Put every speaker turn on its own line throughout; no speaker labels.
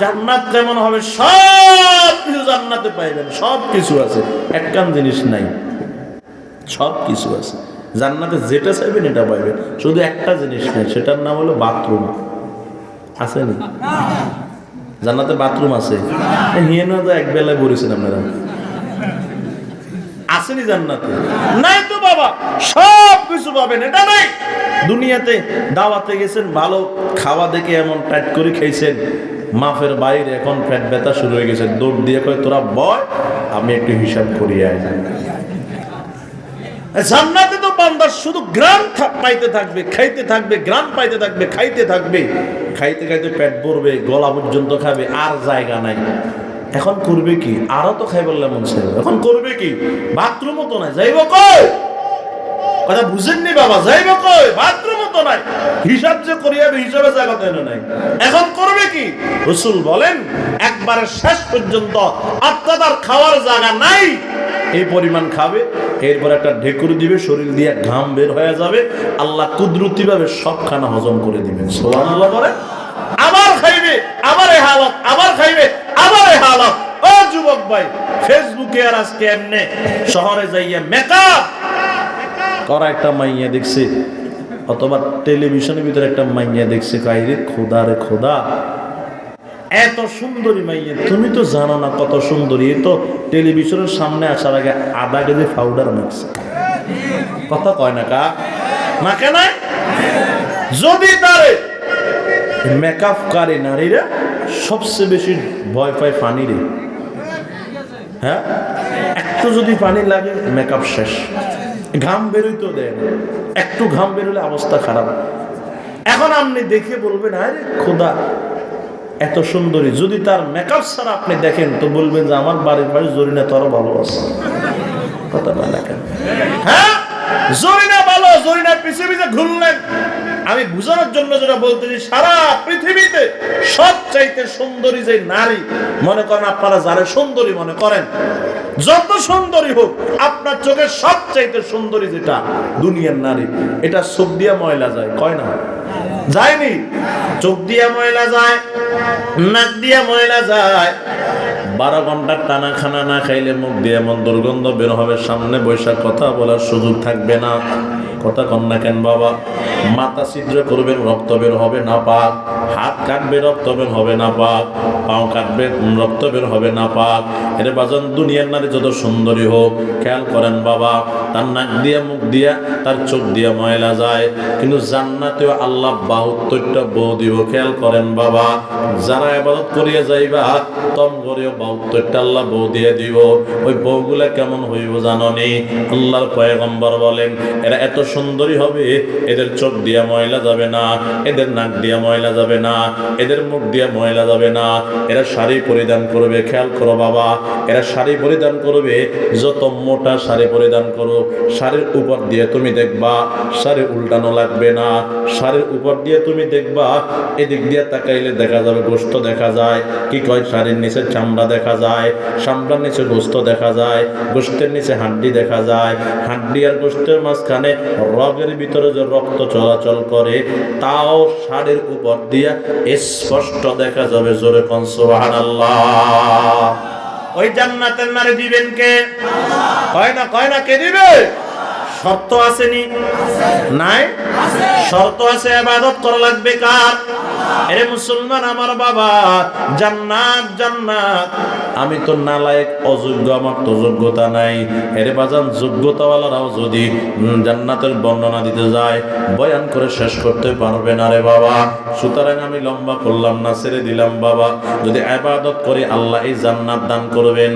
জান্নাত যেমন হবে সব কিছু জান্নাতে পাইবেন সব কিছু আছে একখান জিনিস নাই সব কিছু আছে। জান্নাতে যেটা চাইবেন এটা পাইবেন। শুধু একটা জিনিস নাই, সেটার নাম হলো বাথরুম। আছে নি? জান্নাতে বাথরুম আছে। হিয়ে না তো এক বেলায় বলেছেন আপনারা। আসেনি জান্নাতে? নাই তো বাবা সব কিছু পাবেন, এটা নাই। দুনিয়াতে দাওয়াতে গেছেন, ভালো খাওয়া দেখে এমন টাইট করে খেয়েছেন মাফের বাইরে এখন পেট ব্যথা শুরু হয়ে গেছে। দৌড় দিয়ে কয়, তোরা বয়, আমি একটু হিসাব করিয়ে জান্নাতে তো বান্দার শুধু গ্রাম পাইতে থাকবে, খাইতে থাকবে গ্রাম পাইতে থাকবে, খাইতে থাকবে। খাইতে খাইতে পেট ভরবে, গলা পর্যন্ত খাবে, আর জায়গা নাই। এখন করবে কি? আরও তো খাই বললে চাইবে এখন করবে কি? বাথরুমও তো নাই। যাইব কই? কথা বুঝেননি বাবা, যাইব কই? বাথরুমও তো নাই। হিসাব যে করিয়াবে হিসাবে জায়গা তো এনে নাই? এখন করবে কি? রসুল বলেন, একবারে শেষ পর্যন্ত আপনার খাওয়ার জায়গা নাই। এই পরিমাণ খাবে, এরপর একটা ঢেকুর দিবে, শরীর দিয়ে ঘাম বের হয়ে যাবে, আল্লাহ কুদরতি ভাবে সব খানা হজম করে দিবেন সোহানুল্লাহ করে আবার খাইবে, আবার এ হালত, আবার খাইবে, আবার এ হালত। ও যুবক ভাই ফেসবুকে আর আজকে এমনি, শহরে যাইয়া মেকআপ করা একটা মাইয়া দেখছে, অথবা টেলিভিশনের ভিতরে একটা মাইয়া দেখছে কাইরে খোদা রে খোদা, এত সুন্দরী মাইয়া, তুমি তো জানো না কত সুন্দরী তো টেলিভিশনের সামনে আসার আগে আধা কেজি পাউডার মাখছে। কথা কয় না কা? না? কেন যদি তারে মেকআপ কারে নারীরা সবচেয়ে বেশি ভয় পায় পানি রে হ্যাঁ? একটু যদি পানি লাগে মেকআপ শেষ। ঘাম বেরোইতেও দেয় না। একটু ঘাম বেরোলে অবস্থা খারাপ। এখন আপনি দেখে বলবেন, আরে খোদা, এত সুন্দরী। যদি তার মেকআপ ছাড়া আপনি দেখেন, তো বলবেন যে আমার বাড়ির বাড়ি জরিনা তোরও ভালো আছে। কথা বলে কেন? হ্যাঁ? জরিনা ভালো, জরিনা পিছিয়ে পিছিয়ে ঘুরলেন। আমি বুঝানোর জন্য যেটা বলতেছি সারা পৃথিবীতে সব চাইতে সুন্দরী যে নারী, মনে করেন আপনারা যারা সুন্দরী মনে করেন যত সুন্দরী হোক, আপনার চোখে সবচাইতে সুন্দরী যেটা, দুনিয়ার নারী, এটা চোখ দিয়া ময়লা যায়, কয় না? যায়নি? চোখ দিয়া ময়লা যায়, নাক দিয়া ময়লা যায়। বারো ঘণ্টার টানা খানা না খাইলে মুখ দিয়ে এমন দুর্গন্ধ বের হবে, সামনে বৈশাখ কথা বলার সুযোগ থাকবে না। কথা কন না কেন বাবা? মাথা ছিদ্র করবেন, রক্ত বের হবে না পাক। হাত কাটবে, রক্ত বের হবে না পাক। পাও কাটবে, রক্ত বের হবে না পাক। এর বাজন, দুনিয়ার নারী যত সুন্দরী হোক, খেয়াল করেন বাবা, তার নাক দিয়া, মুখ দিয়া, তার চোখ দিয়া ময়লা যায়। কিন্তু জান্নাতেও আল্লাহ বাহাত্তরটা বউ দিব, খেয়াল করেন বাবা। যারা আবাদত করিয়া যাইবা, তম করেও বাহাত্তরটা আল্লাহ বউ দিয়ে দিব। ওই বউগুলা কেমন হইব জাননি? আল্লাহর পয়গম্বর বলেন, এরা এত সুন্দরী হবে, এদের চোখ দিয়া ময়লা যাবে না, এদের নাক দিয়া ময়লা যাবে না, এদের মুখ দিয়া ময়লা যাবে না। এরা শাড়ি পরিধান করবে, খেয়াল করো বাবা, এরা শাড়ি পরিধান করবে, যত মোটা শাড়ি পরিধান করো শাড়ির উপর দিয়ে তুমি দেখবা, শাড়ি উল্টানো লাগবে না। শাড়ির উপর দিয়ে তুমি দেখবা, এদিক দিয়ে তাকাইলে দেখা যাবে গোস্ত দেখা যায়, কি কয় শাড়ির নিচে চামড়া দেখা যায়, চামড়ার নিচে গোস্ত দেখা যায়, গোস্তের নিচে হাড্ডি দেখা যায়, হাড্ডি আর গোস্তের মাঝখানে রগের ভিতরে যে রক্ত চলাচল করে, তাও শাড়ির উপর দিয়া স্পষ্ট দেখা যাবে জোরে কনসোহান আল্লাহ ওই জান্নাতের নারী দিবেন কে? কয় না কয় না, কে দিবে? শর্ত আসেনি? নাই? শর্ত আছে আবাদত করা লাগবে কার? এরে মুসলমান, আমার বাবা, জান্নাত জান্নাত। আমি তো নালায়েক, অযোগ্য, আমার তো যোগ্যতা নাই। এরে বাজান, যোগ্যতাওয়ালারাও যদি জান্নাতের বর্ণনা দিতে যায়, বয়ান করে শেষ করতে পারবে না রে বাবা। সুতরাং আমি লম্বা করলাম না, ছেড়ে দিলাম বাবা। যদি আবাদত করি আল্লাহ এই জান্নাত দান করবেন,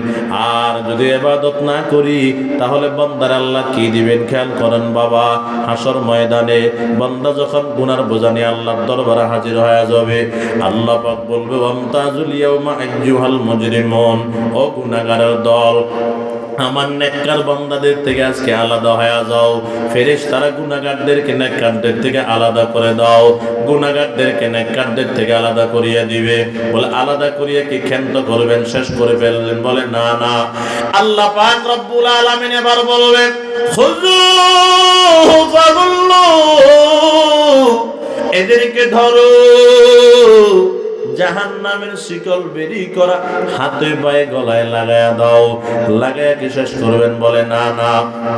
আর যদি আবাদত না করি, তাহলে বন্দার আল্লাহ কি দিবেন খেয়াল করেন বাবা। হাসর ময়দানে বন্দা যখন গুনার বোঝানি আল্লাহর দরবারে হাজির হয়ে যাবে, আল্লাহ পাক বলবে, ওয়ামতাজুল ইয়াউমা আইজুহাল মুজরিমুন ও গুনাহগারের দল। আমার নেককার বান্দাদের থেকে আজকে আলাদা হয়ে যাও। ফেরেশ তারা গুনাহগারদেরকে নেককারদের থেকে আলাদা করে দাও। গুনাহগারদেরকে নেককারদের থেকে আলাদা করিয়ে দিবে। বলে, আলাদা করিয়ে কি ক্ষান্ত করবেন, শেষ করে ফেললেন? বলে, না না। আল্লাহ পাক রব্বুল আলামিন এবার বলবেন এদেরকে ধরো। জাহান নামের শিকল বেরি করা, হাতে পায়ে গলায় লাগায়া দাও। লাগায়া কি শেষ করবেন বলে? না না।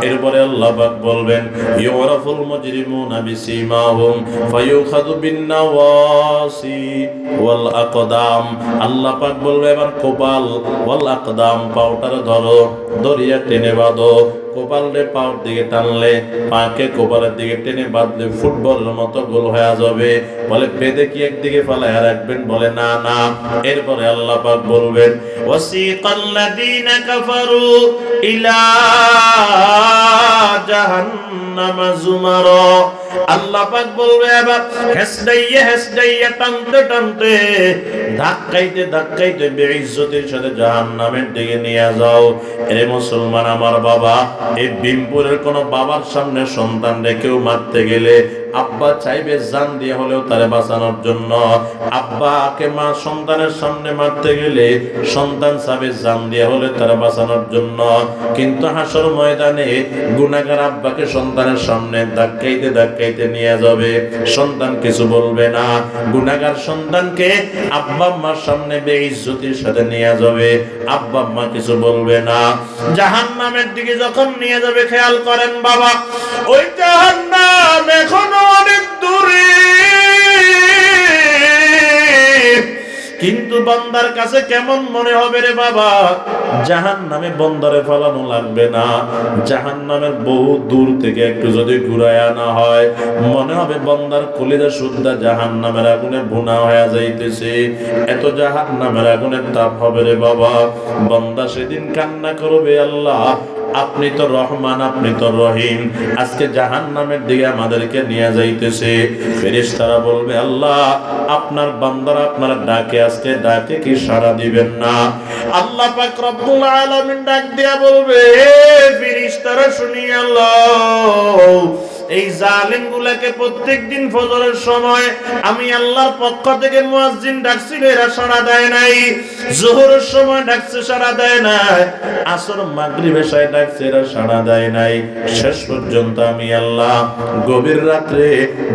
এরপরে আল্লাহ বলবেন, ইউরাফুল মুজরিমুনা বিসিমাহুম, ফায়ুখাযু বিন নাওয়াসি ওয়াল আকদাম। আল্লাহ পাক বলবে, এবার কপাল, ওয়াল আকদাম পাউটার ধরো দরিয়া টেনে বাঁধো কপালে পাওয়ার দিকে টানলে, পাকে কপালের দিকে টেনে বাঁধলে ফুটবলের মতো গোল হয়ে যাবে। বলে বেঁধে কি একদিকে ফালায় রাখবেন বলে, না না। এরপরে আল্লাহ পাক বলবেন কাফারু ইলা আল্লাহ পাক বলবে, এবার হেসডাইয়ে হেসডাইয়ে টানতে টানতে, ধাক্কাইতে ধাক্কাইতে বেইজ্জতির সাথে জাহান্নামের দিকে নিয়ে যাও। এরে মুসলমান আমার বাবা এই বিমপুরের কোন বাবার সামনে সন্তান রেখেও মারতে গেলে আব্বা চাইবে জান দিয়ে হলেও তারে বাঁচানোর জন্য। আব্বাকে মা সন্তানের সামনে মারতে গেলে সন্তান চাবে জান দিয়ে হলে তারা বাঁচানোর জন্য। কিন্তু হাসর ময়দানে গুনাগার আব্বাকে সন্তানের সামনে ধাক্কাইতে ধাক্কাইতে নিয়ে যাবে। সন্তান কিছু বলবে না। গুনাগার সন্তানকে আব্বা আম্মার সামনে বেইজ্জতির সাথে নিয়ে যাবে। আব্বা আম্মা কিছু বলবে না। জাহান্নামের দিকে যখন নিয়ে যাবে, খেয়াল করেন বাবা, ওই জাহান্নাম এখনও অনেক দূরে। কিন্তু বান্দার কাছে কেমন মনে হবে রে বাবা? জাহান নামে বন্দরে ফেলানো লাগবে না। জাহান নামের বহু দূর থেকে একটু যদি ঘুরায় আনা হয়, মনে হবে বন্দার কলিজা শুদ্ধা জাহান নামের আগুনে ভুনা হয়ে যাইতেছে। এত জাহান নামের আগুনের তাপ হবে রে বাবা। বন্দা সেদিন কান্না করবে আল্লাহ। আপনি তো রহমান, আপনি তো রহিম। আজকে জাহান নামের দিকে আমাদেরকে নিয়ে যাইতেছে। ফেরেশতারা বলবে, আল্লাহ, আপনার বান্দার আপনার ডাকে, আজকে ডাকে কি সারা দিবেন না? আল্লাহ পাক রব্বুল আলামিন ডাক দিয়া বলবে ফেরেশতারা শুনি আল্লাহ এই জালিম গুলাকে প্রত্যেক দিন ফজরের সময় আমি আল্লাহর পক্ষ থেকে মুয়াজ্জিন ডাকছিল এরা সাড়া দেয় নাই। জোহরের সময় ডাকছে, সাড়া দেয় নাই। আসর মাগরিব এশায় ডাকছে, এরা সাড়া দেয় নাই। শেষ পর্যন্ত আমি আল্লাহ গভীর রাত্রে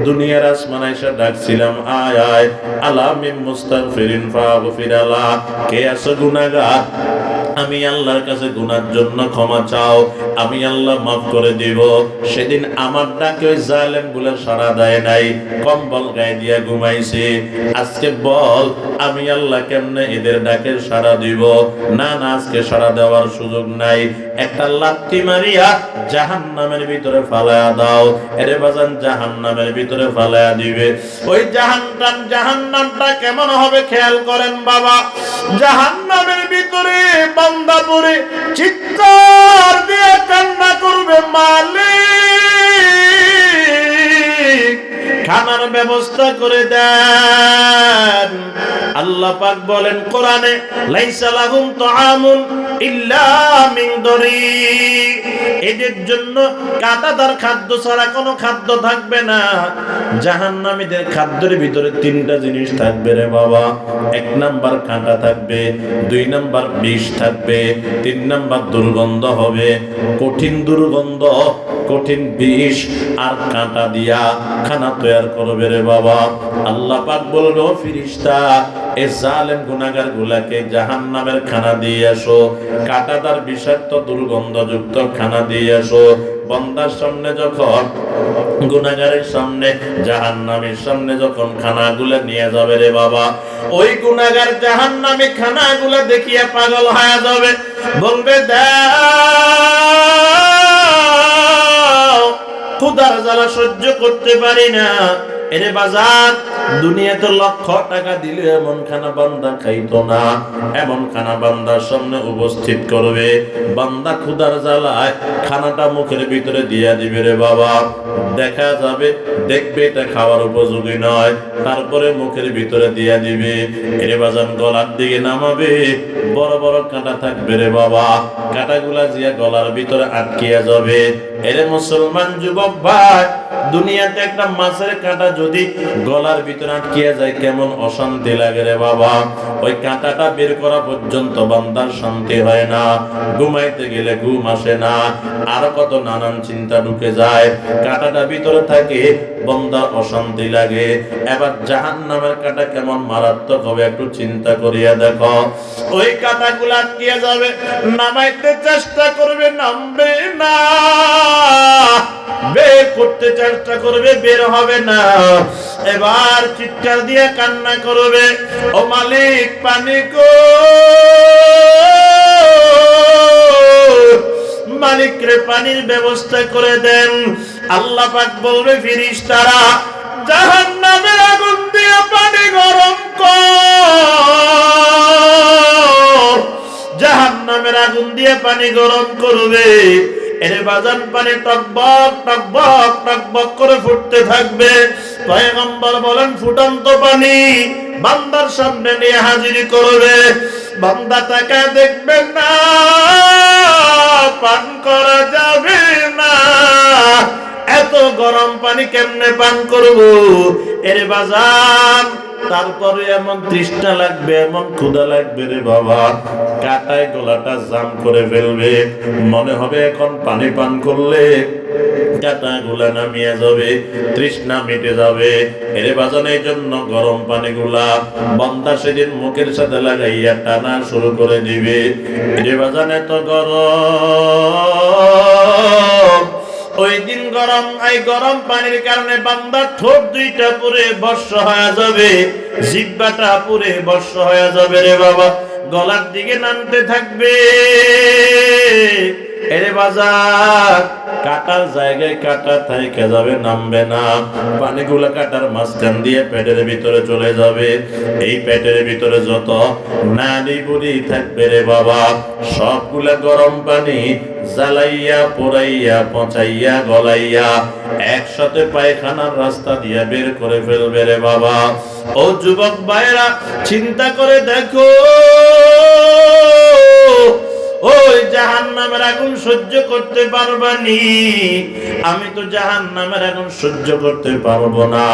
দুনিয়ার আসমানে এসে ডাকছিলাম, আয় আয়। আলামিম মুস্তাগফিরিন ফাগফির আলা কে আছে গুনাহগার? আমি আল্লাহর কাছে গুনার জন্য ক্ষমা চাও, আমি আল্লাহ মাফ করে দিব। সেদিন আমার ডাকে ওই জালেমগুলো সাড়া দেয় নাই, কম্বল গায়ে দিয়া ঘুমাইছে। আজকে বল, আমি আল্লাহ কেমনে এদের ডাকে সাড়া দিব? না না, আজকে সাড়া দেওয়ার সুযোগ নাই। একটা লাত্তি মারিয়া জাহান নামের ভিতরে ফালায়া দাও। এরে বাজান জাহান নামের ভিতরে ফালায়া দিবে। ওই জাহান্নাম, জাহান্নামটা কেমন হবে খেয়াল করেন বাবা। জাহান্নামের ভিতরে বান্দা পরে চিৎকার দিয়ে কান্না করবে মালিক। খানার ব্যবস্থা করে দেন। আল্লাহ পাক বলেন, কোরআনে লাইসা লাহুম তুআমুন ইল্লা মিন দরি। এদের জন্য কাঁটাদার খাদ্য ছাড়া কোনো খাদ্য থাকবে না। জাহান্নামীদের খাদ্যের ভিতরে তিনটা জিনিস থাকবে রে বাবা। এক নাম্বার কাঁটা থাকবে, দুই নাম্বার বিষ থাকবে, তিন নাম্বার দুর্গন্ধ হবে, কঠিন দুর্গন্ধ কঠিন বিষ আর কাঁটা দিয়া খানা তৈরি করবে রে বাবা। আল্লাহ পাক বলল ফিরিস্তা, এ জালেম গুনাগার গুলাকে জাহান নামের খানা দিয়ে আসো কাঁটাদার বিষাক্ত দুর্গন্ধযুক্ত খানা দিয়ে আসো বন্দার সামনে যখন গুনাগারের সামনে জাহান নামের সামনে যখন খানাগুলা নিয়ে যাবে রে বাবা, ওই গুনাগার জাহান নামে খানাগুলা দেখিয়া পাগল হয়ে যাবে। বলবে দাও ক্ষুদার জ্বালা সহ্য করতে পারি না এরে বাজার, দুনিয়াতে লক্ষ টাকা দিলে এমন খানা বান্দা খাইতো না। এমন খানা বান্দার সামনে উপস্থিত করবে। বান্দা ক্ষুদার জ্বালায় খানাটা মুখের ভিতরে দিয়া দিবে রে বাবা। দেখা যাবে, দেখবে এটা খাওয়ার উপযোগী নয়। তারপরে মুখের ভিতরে দিয়া দিবে। এরে বাজান, গলার দিকে নামাবে। বড় বড় কাঁটা থাকবে রে বাবা। কাঁটাগুলা জিয়া গলার ভিতরে আটকিয়া যাবে। এরে মুসলমান যুবক ভাই, দুনিয়াতে একটা মাছের কাঁটা যদি গলার ভিতরে আটকিয়ে যায়, কেমন অশান্তি লাগে রে বাবা। ওই কাঁটাটা বের করা পর্যন্ত বান্দার শান্তি হয় না। ঘুমাইতে গেলে ঘুম আসে না। আর কত নানান চিন্তা ঢুকে যায়। কাঁটাটা ভিতরে থাকে বন্দার অশান্তি লাগে। এবার জাহান নামের কাঁটা কেমন মারাত্মক হবে, একটু চিন্তা করিয়া দেখো। ওই কাঁটাগুলো আটকিয়ে যাবে, নামাইতে চেষ্টা করবে, নামবে না। বের করতে চেষ্টা করবে, বের হবে না। এবার চিৎকার দিয়ে কান্না করবে। ও মালিক, পানি কো মালিক রে পানির ব্যবস্থা করে দেন। আল্লাহ পাক বলবে ফিরিস তারা জাহান নামের আগুন দিয়ে পানি গরম কর। জাহান নামের আগুন দিয়ে পানি গরম করবে। এরে বাজান পানি টকবক টকবক টকবক করে ফুটতে থাকবে। পয়গম্বর বলেন, ফুটন্ত পানি বান্দার সামনে নিয়ে হাজিরি করবে। বান্দা তাকে দেখবে না, পান করা যাবে না। এত গরম পানি কেমনে পান করব? এর বাজান তারপরে এমন তৃষ্ণা লাগবে, এমন ক্ষুধা লাগবে রে বাবা। কাটায় গলাটা জাম করে ফেলবে। মনে হবে এখন পানি পান করলে কাটা গুলা নামিয়ে যাবে, তৃষ্ণা মিটে যাবে। এরে বাজানের জন্য গরম পানিগুলা বন্দা সেদিন মুখের সাথে লাগাইয়া টানা শুরু করে দিবে। এরে বাজান, এত গরম। ওই দিন গরম, এই গরম পানির কারণে বান্দার ঠোঁট দুইটা পুরে বর্ষ হয়ে যাবে। জিব্বাটা পুরে বর্ষ হয়ে যাবে রে বাবা। গলার দিকে নামতে থাকবে। এরে বাজার কাটার জায়গায় কাটা থাইকে যাবে, নামবে না। পানিগুলা কাটার মাঝখান দিয়ে পেটের ভিতরে চলে যাবে। এই পেটের ভিতরে যত নারী বুড়ি থাকবে রে বাবা, সবগুলা গরম পানি জ্বালাইয়া, পোড়াইয়া, পচাইয়া, গলাইয়া একসাথে পায়খানার রাস্তা দিয়ে বের করে ফেলবে রে বাবা। ও যুবক ভাইরা চিন্তা করে দেখো। ওই জাহান নামের আগুন সহ্য করতে পারবানি। আমি তো জাহান নামের আগুন সহ্য করতে পারব না।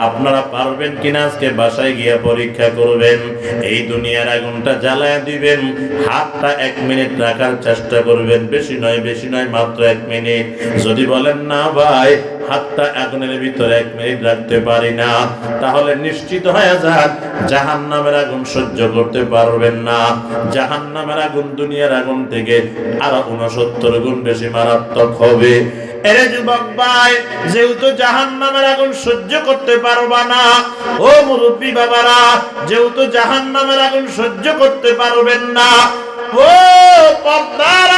আপনারা পারবেন কিনা আজকে বাসায় গিয়ে পরীক্ষা করবেন। এই দুনিয়ার আগুনটা জ্বালায় দিবেন। হাতটা এক মিনিট রাখার চেষ্টা করবেন। বেশি নয় বেশি নয়, মাত্র এক মিনিট। যদি বলেন না ভাই হাতটা আগুনের ভিতরে এক মিনিট রাখতে পারি না। তাহলে নিশ্চিত হয়ে যান জাহান নামের আগুন সহ্য করতে পারবেন না। জাহান নামের আগুন দুনিয়ার আগুন থেকে আরও উনসত্তর গুণ বেশি মারাত্মক হবে। এরে যুবক ভাই, যেহেতু জাহান নামের আগুন সহ্য করতে পারবা না, ও মুরব্বী বাবারা, যেহেতু জাহান নামের আগুন সহ্য করতে পারবেন না, ও পর্দার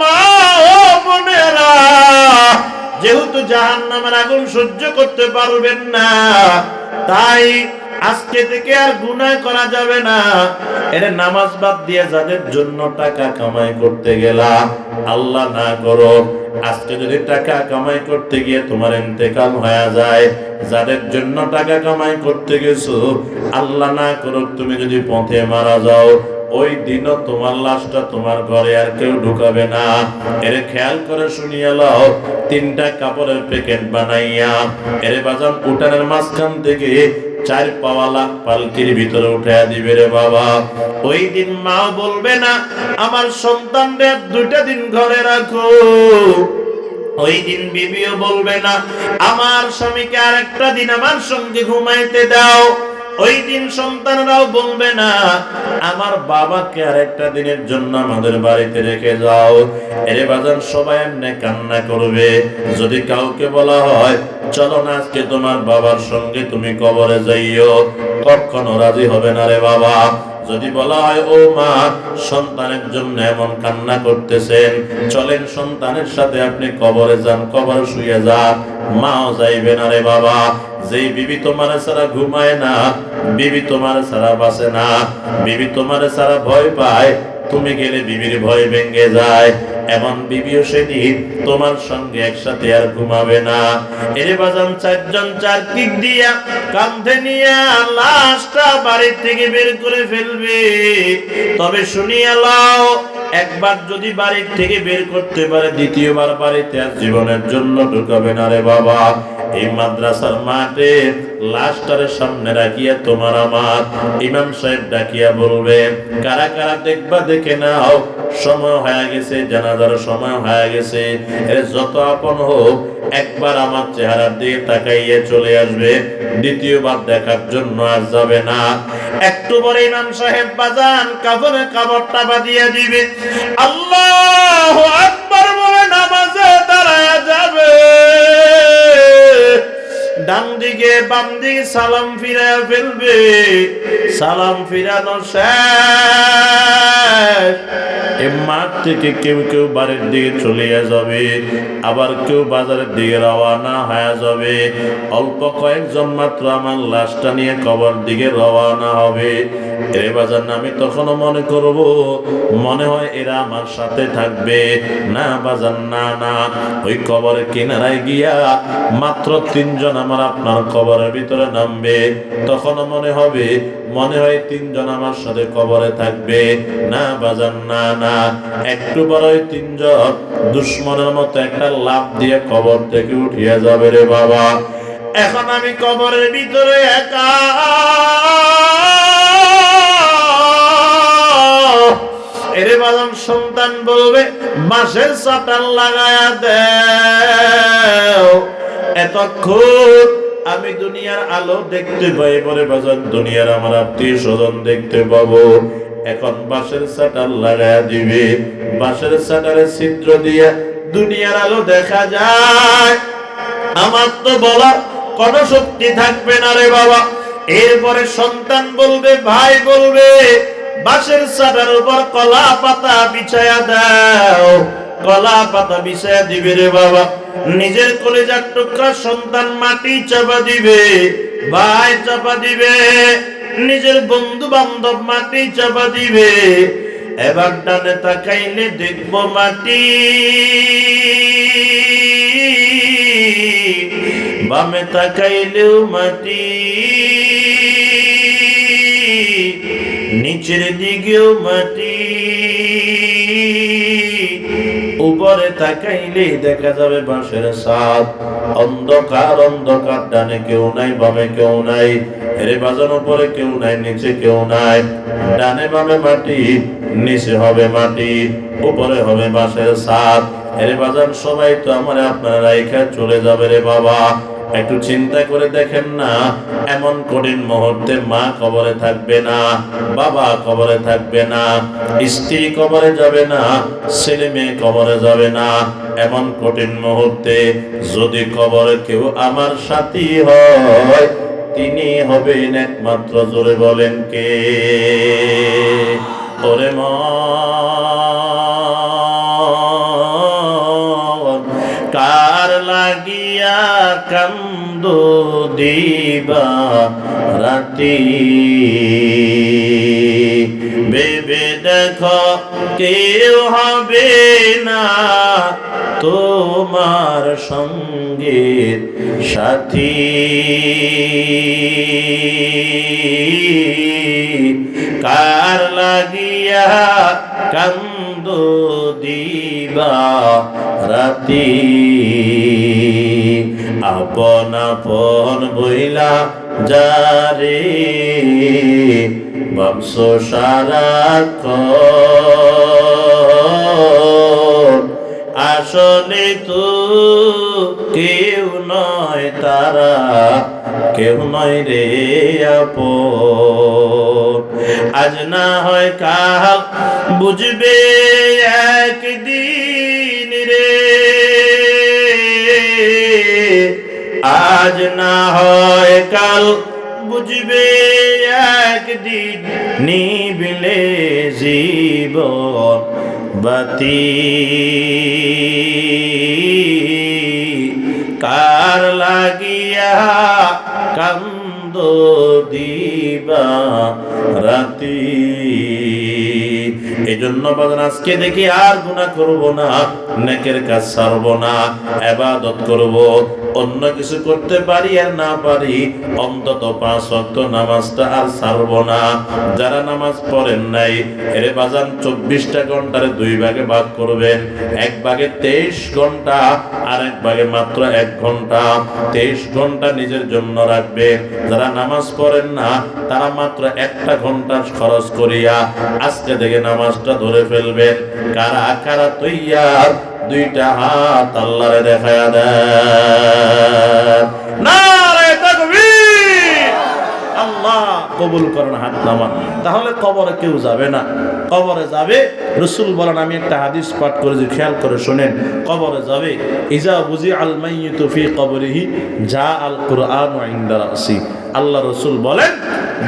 মা, ও বোনেরা যেহেতু জাহান নামের আগুন সহ্য করতে পারবেন না, তাই আজকে থেকে আর গুনাহ করা যাবে না। এর নামাজ বাদ দিয়ে যাদের জন্য টাকা কামাই করতে গেলা আল্লাহ না করো আজকে যদি টাকা কামাই করতে গিয়ে তোমার ইন্তেকাল হয়ে যায়, যাদের জন্য টাকা কামাই করতে গেছো, আল্লাহ না করো তুমি যদি পথে মারা যাও ওই দিনও তোমার লাশটা তোমার ঘরে আর কেউ ঢুকাবে না। এর খেয়াল করে শুনিয়ে লও, তিনটা কাপড়ের প্যাকেট বানাইয়া, এর বাজান উঠানের মাঝখান থেকে চার পাওয়ালা পালকির ভিতরে উঠে দিবে রে বাবা। ওই দিন মা বলবে না, আমার সন্তানদের দুইটা দিন ঘরে রাখো। ওই দিন বিবিও বলবে না, আমার স্বামীকে আর একটা দিন আমার সঙ্গে ঘুমাইতে দাও। ওই দিন সন্তানরাও বলবে না, আমার বাবাকে আর একটা দিনের জন্য আমাদের বাড়িতে রেখে যাও। এরে বাজার সবাই এমনি কান্না করবে। যদি কাউকে বলা হয়, চলো না, আজকে তোমার বাবার সঙ্গে তুমি কবরে যাইও কখনো রাজি হবে না রে বাবা। যদি বলা হয়, ও মা, সন্তানের জন্য এমন কান্না করতেছেন, চলেন সন্তানের সাথে আপনি কবরে যান, কবর শুয়ে যান, মাও যাইবে না রে বাবা, যেই বিবি তোমার সারা ঘুমায় না, বিবি তোমার সারা বাসে না, বিবি তোমার সারা ভয় পায়, তুমি গেলে বিবির ভয় ভেঙ্গে যায় এমন বিবিও সেদিন তোমার সঙ্গে একসাথে আর ঘুমাবে না। এরে বাজান, চারজন চার কিক দিয়া কান্ধে নিয়ে লাশটা বাড়ির থেকে বের করে ফেলবে। তবে শুনিয়া লাও, একবার যদি বাড়ির থেকে বের করতে পারে, দ্বিতীয়বার বাড়িতে আর জীবনের জন্য ঢুকাবে না রে বাবা। এই মাদ্রাসার মাঠে লাশটার সামনে রাখিয়া তোমার আমার ইমাম সাহেব ডাকিয়া বলবে, কারা কারা দেখবা দেখে নাও, সময় হয়ে গেছে, জানাজার সময় হয়ে গেছে। এর যত আপন হোক, একবার আমার চেহারার দিকে তাকাইয়ে চলে আসবে, দ্বিতীয়বার দেখার জন্য আর যাবে না। একটু পরে ইমাম সাহেব বাজান কাপড়ের কাপড়টা বাঁধিয়ে দিবে, আল্লাহ আকবার বলে নামাজে দাঁড়ায় যাবে। ডান দিকে, বাম দিকে সালাম ফিরায় ফেলবে। সালাম ফিরানো শেষ। এ মাঠ থেকে কেউ কেউ বাড়ির দিকে চলে যাবে, আবার কেউ বাজারের দিকে রওয়ানা হয়ে যাবে। অল্প কয়েকজন মাত্র আমার লাশটা নিয়ে কবর দিকে রওয়ানা হবে। এর বাজার আমি তখনও মনে করব, মনে হয় এরা আমার সাথে থাকবে। না বাজার, না না, ওই কবরের কিনারায় গিয়া মাত্র তিনজন আমার আপনার কবরের ভিতরে নামবে তখনও মনে হবে, মনে হয় তিনজন আমার সাথে কবরে থাকবে। না বাজার না না। একটু বড় তিনজন দুশ্মনের মতো একটা লাভ দিয়ে কবর থেকে উঠিয়া যাবে রে বাবা। এখন আমি কবরের ভিতরে একা। এরে বাদাম সন্তান বলবে বাঁশের চাটাল লাগায়া দেও। এতক্ষণ আমি দুনিয়ার আলো দেখতে পাই পরে বাজার দুনিয়ার আমার আত্মীয় স্বজন দেখতে পাবো। এখন বাঁশের চাটাল লাগায়া দিবে, বাঁশের চাটারে ছিদ্র দিয়ে দুনিয়ার আলো দেখা যায়। আমার তো বলার কোন শক্তি থাকবে না রে বাবা। এরপরে সন্তান বলবে, ভাই বলবে, বাঁশের চাটার উপর কলা পাতা বিছায়া দাও। কলা পাতা বিছায়া দিবে রে বাবা। নিজের কলেজার টুকরা সন্তান মাটি চাপা দিবে, ভাই চাপা দিবে। নিজের বন্ধু বান্ধব মাটি চাপা দিবে, এবার ডানে তাকাইলে দেখব মাটি। বামে তাকাইলেও মাটি। নিচের দিকেও মাটি। উপরে তাকাইলে দেখা যাবে বাঁশের সাদ অন্ধকার অন্ধকার, ডানে কেউ নাই, বামে কেউ নাই, হেরে বাজন উপরে কেউ নাই, নিচে কেউ নাই। ডানে বামে মাটি, নিচে হবে মাটি, উপরে হবে বাঁশের সাদ হেরে বাজান সবাই তো আমার আপনারা এখানে চলে যাবে রে বাবা। একটু চিন্তা করে দেখেন না, এমন কঠিন মুহূর্তে মা কবরে থাকবে না, বাবা কবরে থাকবে না, স্ত্রী কবরে যাবে না, ছেলে মেয়ে কবরে যাবে না। এমন কঠিন মুহূর্তে যদি কবরে কেউ আমার সাথী হয়, তিনি হবেন একমাত্র জোরে বলেন কে? ওরে মা। লাগিয়া কান্দ দিবা রাতি। বেবে দেখো কেউ হবে না তোমার সঙ্গের সাথী। কার লাগিয়া কান্দ দিবা রাতি? আপন আপন বইলা যারে বংশ সারা আসলে তো কেউ নয় তারা, কেউ নয় রে আপন। আজ না হয় কাল বুঝবে একদিন আজ না হয় কাল বুঝবে একদিন নিবিলে জীবন বাতি। কার লাগিয়া কান্দ দিবা রাতি? এই জন্য আজকে দেখি আর গুণা করব না। নেকের কাজ ছাড়ব না, এবাদত করব। অন্য কিছু করতে পারি আর না পারি, অন্তত পাঁচ ওয়াক্ত নামাজটা আর ছাড়ব না। যারা নামাজ পড়েন নাই, এর বাজান চব্বিশটা ঘণ্টার দুই ভাগে ভাগ করবেন। এক ভাগে তেইশ ঘণ্টা আরেক ভাগে মাত্র এক ঘণ্টা। তেইশ ঘণ্টা নিজের জন্য রাখবে যারা নামাজ পড়েন না, তারা মাত্র একটা ঘণ্টা খরচ করিয়া আজকে থেকে নামাজটা ধরে ফেলবেন। কারা কারা তৈয়ার দুইটা হাত আল্লাহরে দেখায়া দেন। কবুল করেন হাত নামান। তাহলে কবরে কেউ যাবে না। কবরে যাবে, রসুল বলেন, আমি একটা হাদিস পাঠ করেছি খেয়াল করে শোনেন। কবরে যাবে, ইজা বুঝি আল মাইয়িতু ফি কবরিহি যা আল কুরআন ইনদা রাসি। আল্লাহ রসুল বলেন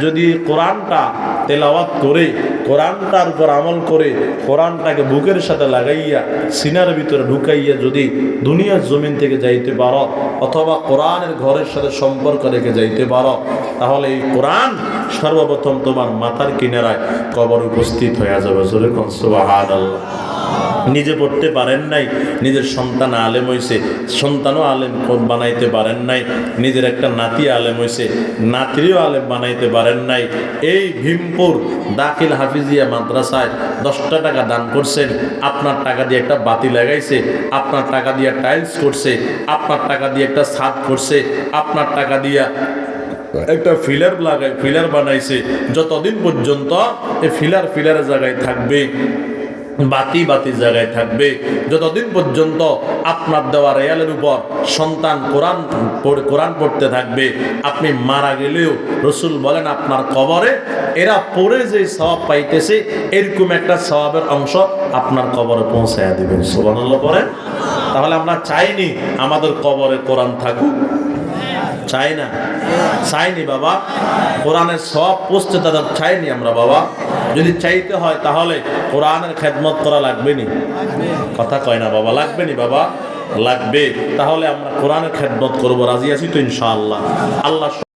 যদি কোরআনটা তেলাওয়াত করে, কোরআনটার উপর আমল করে, কোরআনটাকে বুকের সাথে লাগাইয়া, সিনার ভিতরে ঢুকাইয়া যদি দুনিয়ার জমিন থেকে যাইতে পারো অথবা কোরআনের ঘরের সাথে সম্পর্ক রেখে যাইতে পারো, তাহলে এই কোরআন সর্বপ্রথম তোমার মাথার কিনারায় কবর উপস্থিত হয়ে যাবে। জোরে কনসুবাহাদ আল্লাহ নিজে পড়তে পারেন নাই, নিজের সন্তান আলেম হইছে, সন্তানও আলেম বানাইতে পারেন নাই, নিজের একটা নাতি আলেম হইছে, নাতিরও আলেম বানাইতে পারেন নাই। এই ভীমপুর দাখিল হাফিজিয়া মাদ্রাসায় দশটা টাকা দান করছেন, আপনার টাকা দিয়ে একটা বাতি লাগাইছে, আপনার টাকা দিয়ে টাইলস করছে, আপনার টাকা দিয়ে একটা ছাদ করছে, আপনার টাকা দিয়া একটা ফিলার লাগাই, ফিলার বানাইছে। যতদিন পর্যন্ত এই ফিলার ফিলারের জায়গায় থাকবে বাতি বাতি জায়গায় থাকবে। যতদিন পর্যন্ত আপনার দেওয়া রেয়ালের উপর সন্তান কোরআন কোরআন পড়তে থাকবে, আপনি মারা গেলেও রসুল বলেন আপনার কবরে, এরা পড়ে যে স্বভাব পাইতেছে, এরকম একটা স্বভাবের অংশ আপনার কবরে পৌঁছায়া দিবেন। সুবহানাল্লাহ পড়েন? তাহলে আমরা চাইনি আমাদের কবরে কোরআন থাকুক। চাই না? চাইনি বাবা। কোরআনের সব পোস্টে তাদের চাইনি আমরা বাবা। যদি চাইতে হয় তাহলে কোরআনের খেদমত করা লাগবে নি কথা কয় না বাবা লাগবে নি বাবা? লাগবে। তাহলে আমরা কোরআনের খেদমত করব, রাজি আছি তো ইনশাআল্লাহ। আল্লাহ